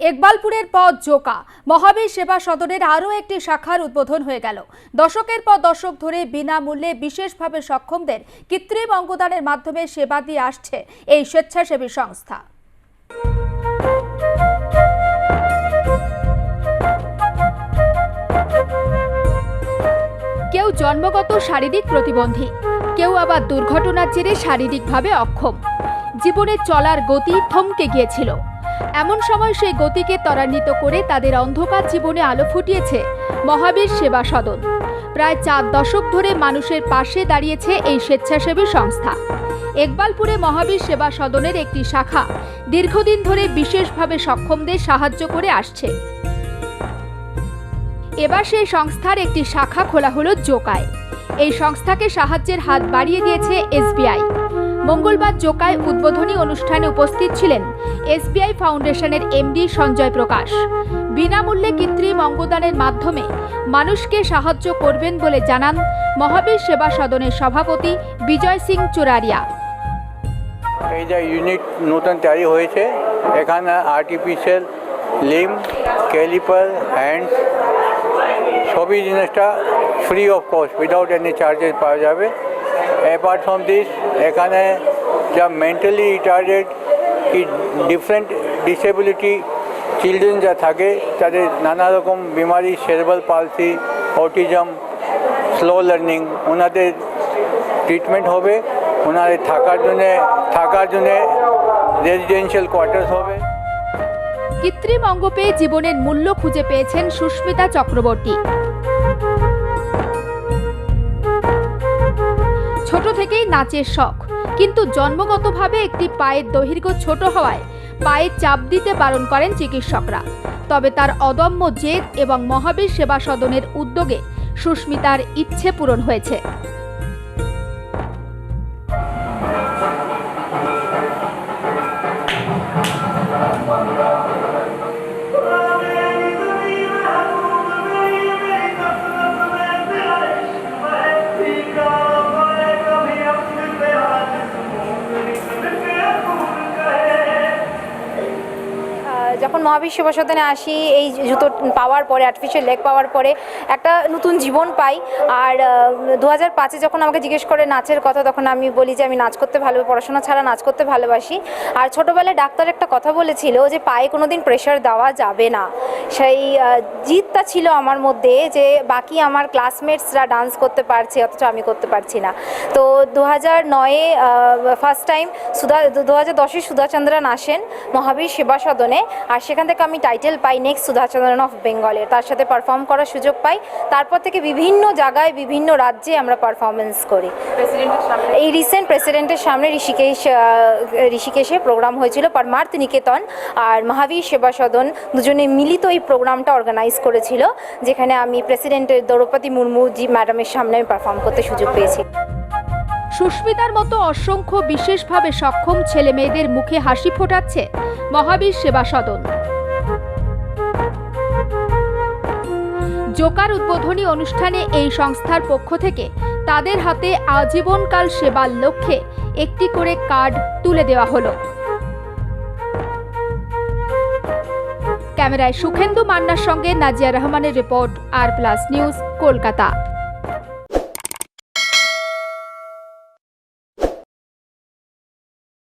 একবালপুরের পর জোকা। মহাবীর সেবা সদনের আরও একটি শাখার উদ্বোধন হয়ে গেল। দশকের পর দশক ধরে বিনামূল্যে বিশেষভাবে সক্ষমদের কৃত্রিম অঙ্গদানের মাধ্যমে সেবা দিয়ে আসছে এই স্বেচ্ছাসেবী সংস্থা। কেউ জন্মগত শারীরিক প্রতিবন্ধী, কেউ আবার দুর্ঘটনার জেরে শারীরিকভাবে অক্ষম। জীবনে চলার গতি থমকে গিয়েছিল। এমন সময় সেই গতিকে ত্বরান্বিত করে তাদের অন্ধকার জীবনে আলো ফুটিয়েছে মহাবীর সেবা সদন। প্রায় চার দশক ধরে মানুষের পাশে দাঁড়িয়েছে এই স্বেচ্ছাসেবী সংস্থা। একবালপুরে মহাবীর সেবা সদনের একটি শাখা দীর্ঘদিন ধরে বিশেষভাবে সক্ষমদের সাহায্য করে আসছে। এবার সেই সংস্থার একটি শাখা খোলা হলো জোকায়। এই সংস্থাকে সাহায্যের হাত বাড়িয়ে দিয়েছে এসবিআই। মঙ্গলবার জোকায় উদ্বোধনী অনুষ্ঠানে উপস্থিত ছিলেন এসবিআই ফাউন্ডেশনের এমডি সঞ্জয় প্রকাশ। বিনামূল্যে কৃত্রিম অঙ্গদানের মাধ্যমে মানুষকে সাহায্য করবেন বলে জানান মহাবীর সেবা সদনের সভাপতি বিজয় সিং চুরারিয়া। এই যে ইউনিট নতুন তৈরি হয়েছে, এখানে আর্টিফিশিয়াল লিম ক্যালিপার হ্যান্ড সবই জিনিসটা free of cost without any charges পাওয়া যাবে। অ্যাপার্ট ফ্রম দিস এখানে যা মেন্টালি রিটার্ডেড কি ডিফারেন্ট ডিসেবিলিটি চিলড্রেন যা থাকে, তাদের নানা রকম বিমারি cerebral palsy autism slow learning ওনাদের ট্রিটমেন্ট হবে। ওনাদের থাকার জন্যে থাকার জন্যে রেজিডেন্সিয়াল কোয়ার্টার্স হবে। কৃত্রিম অঙ্গ পেয়ে জীবনের মূল্য খুঁজে পেয়েছেন সুস্মিতা চক্রবর্তী। ছোট থেকেই নাচের শখ। কিন্তু জন্মগতভাবে একটি পায়ের দৈর্ঘ্য ছোট হওয়ায় পায়ে চাপ দিতে বারণ করেন চিকিৎসকরা। তবে তার অদম্য জেদ এবং মহাবীর সেবা সদনের উদ্যোগে সুস্মিতার ইচ্ছে পূরণ হয়েছে। আহ, যখন মহাবীর সেবা সদনে আসি, এই জুতো পাওয়ার পরে আর্টিফিশিয়াল লেগ পাওয়ার পরে একটা নতুন জীবন পাই। আর দু হাজার পাঁচে যখন আমাকে জিজ্ঞেস করে নাচের কথা, তখন আমি বলি যে, আমি নাচ করতে ভালো, পড়াশোনা ছাড়া নাচ করতে ভালোবাসি। আর ছোটোবেলায় ডাক্তার একটা কথা বলেছিল যে, পায়ে কোনো দিন প্রেশার দেওয়া যাবে না। সেই জিতটা ছিল আমার মধ্যে যে, বাকি আমার ক্লাসমেটসরা ডান্স করতে পারছে, অথচ আমি করতে পারছি না। তো দু হাজার নয়ে ফার্স্ট টাইম সুধা, দু হাজার দশে সুধাচন্দ্রন আসেন মহাবীর সেবা সদনে। আর সেখান থেকে আমি টাইটেল পাই নেক্সট সুধাচন্দ্রন অফ বেঙ্গলের তার সাথে পারফর্ম করার সুযোগ পাই। তারপর থেকে বিভিন্ন জায়গায় বিভিন্ন রাজ্যে আমরা পারফরমেন্স করি। এই রিসেন্ট প্রেসিডেন্টের সামনে ঋষিকেশ ঋষিকেশে প্রোগ্রাম হয়েছিল পরমার্থ নিকেতন আর মহাবীর সেবা সদন দুজনে মিলিত এই প্রোগ্রামটা অর্গানাইজ করেছিল যেখানে আমি প্রেসিডেন্টের দ্রৌপদী মুর্মু জি ম্যাডামের সামনে আমি পারফর্ম করতে সুযোগ পেয়েছি। সুস্মিতার মতো অসংখ্য বিশেষভাবে সক্ষম ছেলে মেয়েদের মুখে হাসি ফোটাচ্ছে মহাবীর সেবা সদন। জোকার উদ্বোধনী অনুষ্ঠানে এই সংস্থার পক্ষ থেকে তাদের হাতে আজীবনকাল সেবার লক্ষ্যে একটি করে কার্ড তুলে দেওয়া হলো। ক্যামেরায় সুখেন্দু মান্নার সঙ্গে নাজিয়া রহমানের রিপোর্ট আর প্লাস নিউজ কলকাতা।